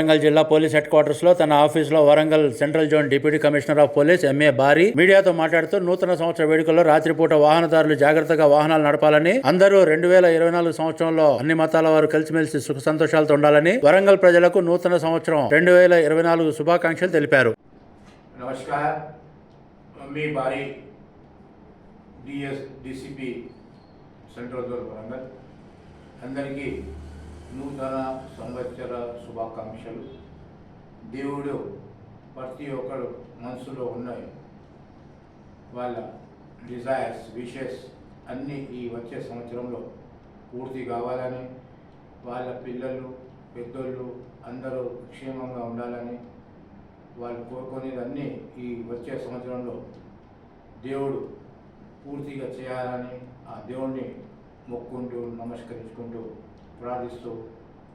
వరంగల్ జిల్లా police head క్వార్టర్స్లో తన ఆఫీసులో Warangal central zone deputy commissioner of police MA Bari మీడియాతో మాట్లాడుతూ నూతన సంవత్సర వేడుకల్లో రాత్రిపూట వాహనదారులు జాగ్రత్తగా వాహనాలు నడపాలని అందరూ రెండు వేల ఇరవై నాలుగు సంవత్సరంలో అన్ని మతాల వారు కలిసిమెలిసి సుఖ సంతోషాలతో ఉండాలని వరంగల్ ప్రజలకు నూతన సంవత్సరం రెండు వేల ఇరవై నాలుగు శుభాకాంక్షలు తెలిపారు. నమస్కార్. డిఎస్ డిసిపి సెంట్రల్ అందరికీ నూతన సంవత్సర శుభాకాంక్షలు. దేవుడు ప్రతి ఒక్కరు మనసులో ఉన్నాయి వాళ్ళ డిజైర్స్ విషెస్ అన్నీ ఈ వచ్చే సంవత్సరంలో పూర్తి కావాలని వాళ్ళ పిల్లలు పెద్దోళ్ళు అందరూ క్షేమంగా ఉండాలని వాళ్ళు కోరుకునేదన్నీ ఈ వచ్చే సంవత్సరంలో దేవుడు పూర్తిగా చేయాలని ఆ దేవుణ్ణి మొక్కుంటూ నమస్కరించుకుంటూ ప్రార్థిస్తూ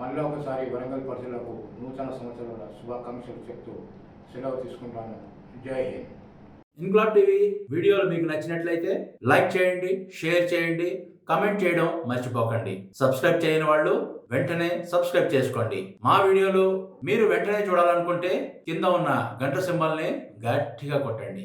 మళ్ళీ ఒకసారి వరంగల్ ప్రజలకు నూతన సంవత్సరాల శుభాకాంక్షలు చెప్తూ సెలవు తీసుకుంటాను. జై హింద్. ఇంక్లాబ్ టీవీ వీడియోలు మీకు నచ్చినట్లయితే లైక్ చేయండి షేర్ చేయండి కమెంట్ చేయడం మర్చిపోకండి. సబ్స్క్రైబ్ చేయని వాళ్ళు వెంటనే సబ్స్క్రైబ్ చేసుకోండి. మా వీడియోలు మీరు వెంటనే చూడాలనుకుంటే కింద ఉన్న గంట సింబల్ని గట్టిగా కొట్టండి.